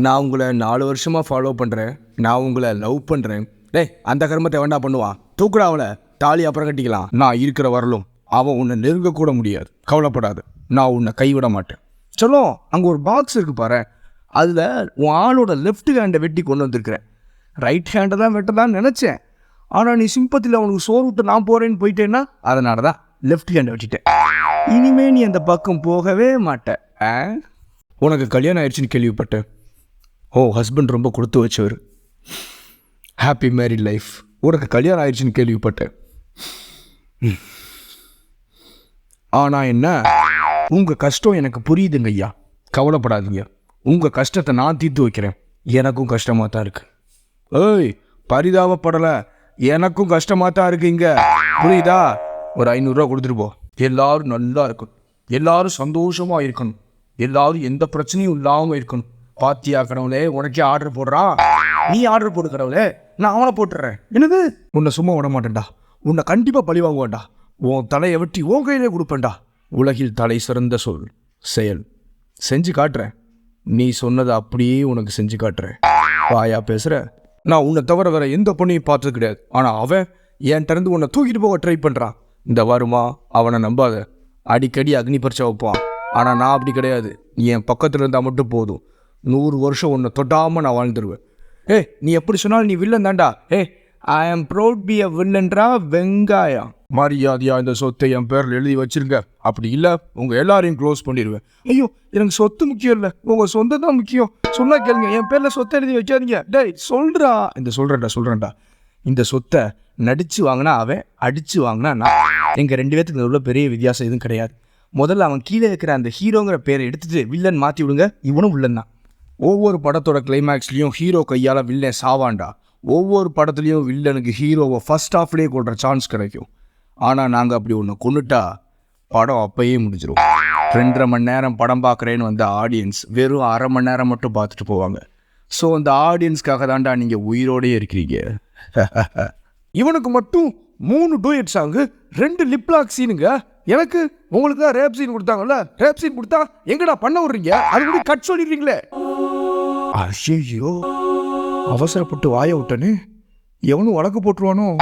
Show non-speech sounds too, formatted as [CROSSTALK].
நான் உங்களை நாலு வருஷமாக ஃபாலோ பண்ணுறேன் நான் உங்களை லவ் பண்ணுறேன் டேய் அந்த கர்மத்தை வேண்டாம் பண்ணுவான் தூக்குடா அவளை. தாலி அப்புறம் கட்டிக்கலாம். நான் இருக்கிற வரலும் அவன் உன்னை நெருங்கக்கூட முடியாது. கவலைப்படாது. நான் உன்னை கைவிட மாட்டேன். சொல்லோ அங்கே ஒரு பாக்ஸ் இருக்கு பாரு. அதில் உன் ஆளோட லெஃப்ட் ஹேண்டை வெட்டி கொண்டு வந்திருக்கிறேன். ரைட் ஹேண்டை தான் வெட்டதான் நினச்சேன். ஆனால் நீ சிம்பத்தில் அவனுக்கு சோறு விட்டு நான் போகிறேன்னு போயிட்டேன்னா அதனால தான் லெஃப்ட் ஹேண்டை வெட்டிட்டேன். இனிமே நீ அந்த பக்கம் போகவே மாட்ட. ஆ? உனக்கு கல்யாணம் ஆயிடுச்சுன்னு கேள்விப்பட்டேன். ஓ ஹஸ்பண்ட் ரொம்ப கொடுத்து வச்சவர். ஹாப்பி மேரிட் லைஃப் உனக்கு கல்யாணம் ஆயிடுச்சுன்னு கேள்விப்பட்டேன். ஆனால் என்ன? உங்கள் கஷ்டம் எனக்கு புரியுதுங்க ஐயா. கவலைப்படாதீங்க. உங்கள் கஷ்டத்தை நான் தீர்த்து வைக்கிறேன். எனக்கும் கஷ்டமாக தான் இருக்குது ஏய் பரிதாபப்படலை. எனக்கும் கஷ்டமாக தான் இருக்குங்க புரியுதா? ஒரு ஐநூறுரூவா கொடுத்துட்டு போ. எல்லாரும் நல்லா இருக்கணும். எல்லோரும் சந்தோஷமாக இருக்கணும். எல்லோரும் எந்த பிரச்சனையும் இல்லாமல் இருக்கணும். பாத்தியா கடவுளே உனக்கே ஆர்டர் போடுறான் நீ ஆர்டர் போடு கடவுளே. நான் அவனை போட்டுறேன். என்னது? உன்னை சும்மா விட மாட்டேன்டா. உன்னை கண்டிப்பாக பழி வாங்குவேன்டா. உன் தலையை வெட்டி உன் கையிலே கொடுப்பேன்டா. உலகில் தலை சிறந்த சொல் செயல். செஞ்சு காட்டுறேன். நீ சொன்னதை அப்படியே உனக்கு செஞ்சு காட்டுறேன். வாயா பேசுகிற நான் உன்னை தவிர வேற எந்த பொண்ணையும் பார்த்தது கிடையாது. ஆனால் அவன் என்கிட்ட இருந்து உன்னை தூக்கிட்டு போக ட்ரை பண்ணுறான் இந்த வருமா அவனை நம்பாத. அடிக்கடி அக்னி பரிச்சை வைப்பான். ஆனால் நான் அப்படி கிடையாது. நீ என் பக்கத்தில் இருந்தால் மட்டும் போதும். நூறு வருஷம் உன்னை தொட்டாமல் நான் வாழ்ந்துருவேன். ஏய் நீ எப்படி சொன்னாலும் நீ வில்லன் தான்டா. ஏ ஐ ஆம் ப்ரௌட் பி அ வில்லன்றா வெங்காயம். மரியாதையா இந்த சொத்தை என் பேரில் எழுதி வச்சிருங்க. அப்படி இல்லை உங்கள் எல்லாரையும் க்ளோஸ் பண்ணிடுவேன். ஐயோ எனக்கு சொத்து முக்கியம் இல்லை. உங்கள் சொந்தம் தான் முக்கியம். சொன்னா கேளுங்க என் பேரில் சொத்தை எழுதி வைக்காதீங்க. டேய் சொல்கிறா இந்த சொல்கிறேன்டா சொல்கிறேன்டா இந்த சொத்தை நடித்து வாங்கினா அவன் அடித்து வாங்கினா நான். எங்கள் ரெண்டு பேர்த்துக்கு உள்ள பெரிய வித்தியாசம் எதுவும் கிடையாது. முதல்ல அவன் கீழே இருக்கிற அந்த ஹீரோங்கிற பேரை எடுத்துட்டு வில்லன் மாற்றி விடுங்க. இவனும் வில்லன் தான். ஒவ்வொரு படத்தோட கிளைமேக்ஸ்லேயும் ஹீரோ கையால் வில்லன் சாவாண்டா ஒவ்வொரு படத்துலையும் வில்லனுக்கு ஹீரோவை ஃபஸ்ட் ஹாஃப்லேயே கொள்கிற சான்ஸ் கிடைக்கும். ஆனால் நாங்கள் அப்படி ஒன்று கொண்டுட்டா படம் அப்பயே முடிஞ்சிரும். ரெண்டரை மணி நேரம் படம் பார்க்குறேன்னு வந்த ஆடியன்ஸ் வெறும் அரை மணி நேரம் மட்டும் பார்த்துட்டு போவாங்க. ஸோ அந்த ஆடியன்ஸ்க்காக தாண்டா நீங்கள் உயிரோடயே இருக்கிறீங்க. [LAUGHS] இவனுக்கு மட்டும் மூணு டூயட் சாங்கு ரெண்டு லிப்லாக் சீனுங்க எனக்கு உங்களுக்கு தான் ரேப் சீன் கொடுத்தாங்கல்ல? ரேப் சீன் கொடுத்தா எங்கடா பண்ண விடுறீங்க? அது கூட கட் சொல்லிடுறீங்களே. ஐயோ அவசரப்பட்டு வாய விட்டனே. எவனும் வழக்கு போட்டுருவானோ?